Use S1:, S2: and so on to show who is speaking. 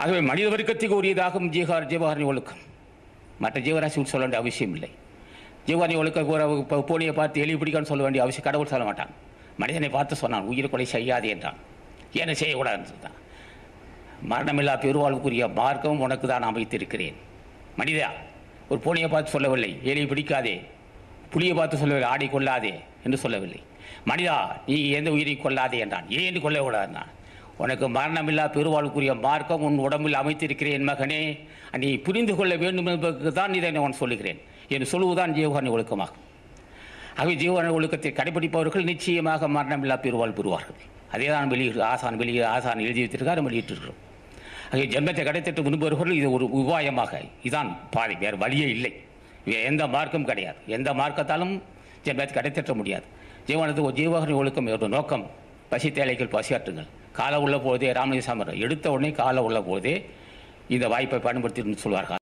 S1: ஆகவே மனித வர்க்கத்துக்கு உரியதாகும் ஜீகார் ஜீவகாரணி ஒழுக்கம். மற்ற ஜீவராசி சொல்ல வேண்டிய அவசியம் இல்லை. ஜீவகாரணி ஒழுக்க ஒரு இப்போ பார்த்து எலி பிடிக்கான்னு சொல்ல வேண்டிய அவசியம் கடவுள் சொல்ல மாட்டான். மனிதனை பார்த்து சொன்னான் உயிர் கொலை செய்யாதே என்றான். ஏன்னு செய்யக்கூடாதுன்னு சொன்னான் மரணமில்லா பெருவாழ்வுக்குரிய மார்க்கம் உனக்கு தான் அமைத்திருக்கிறேன் மனிதா ஒரு பூனையை பார்த்து சொல்லவில்லை. ஏலியை பிடிக்காதே. புலியை பார்த்து சொல்லவில்லை. ஆடை கொள்ளாதே என்று சொல்லவில்லை. மனிதா நீ எந்த உயிரை கொள்ளாதே என்றான். ஏன் கொள்ளக்கூடாதுன்னான் உனக்கு மரணமில்லா பெருவாழ்வுக்குரிய மார்க்கம் உன் உடம்பில் அமைத்திருக்கிறேன் மகனே. நீ புரிந்து கொள்ள வேண்டும் என்பதற்கு தான் இதை நான் சொல்லுகிறேன். என்று சொல்லுவதுதான் ஜீவகாணி ஒழுக்கமாகும். ஆகவே ஜீவன ஒழுக்கத்தை கடைபிடிப்பவர்கள் நிச்சயமாக மரணமில்லா பெருவாழ் பெறுவார்கள். அதே தான் வெளியிட்டு ஆசான் வெளியே ஆசான் எழுதி வைத்திருக்காரு வெளியிட்டிருக்கிறோம். ஆகவே ஜென்மத்தை கிடைத்திட்டு விரும்புபவர்கள் இது ஒரு உபாயமாக. இதுதான் பாதை வேறு வழியே இல்லை. எந்த மார்க்கும் கிடையாது. எந்த மார்க்கத்தாலும் ஜென்மத்தை கிடைத்திட்ட முடியாது. ஜீவனத்துக்கு ஒரு ஜீவகரணி ஒழுக்கம் ஒரு நோக்கம். பசி தேலைகள் பசியாற்றுங்கள். காலை உள்ள போதே ராமலிங்க சாமர் எடுத்த உடனே காலை உள்ள போதே இந்த வாய்ப்பை பயன்படுத்தி சொல்வார்கள்.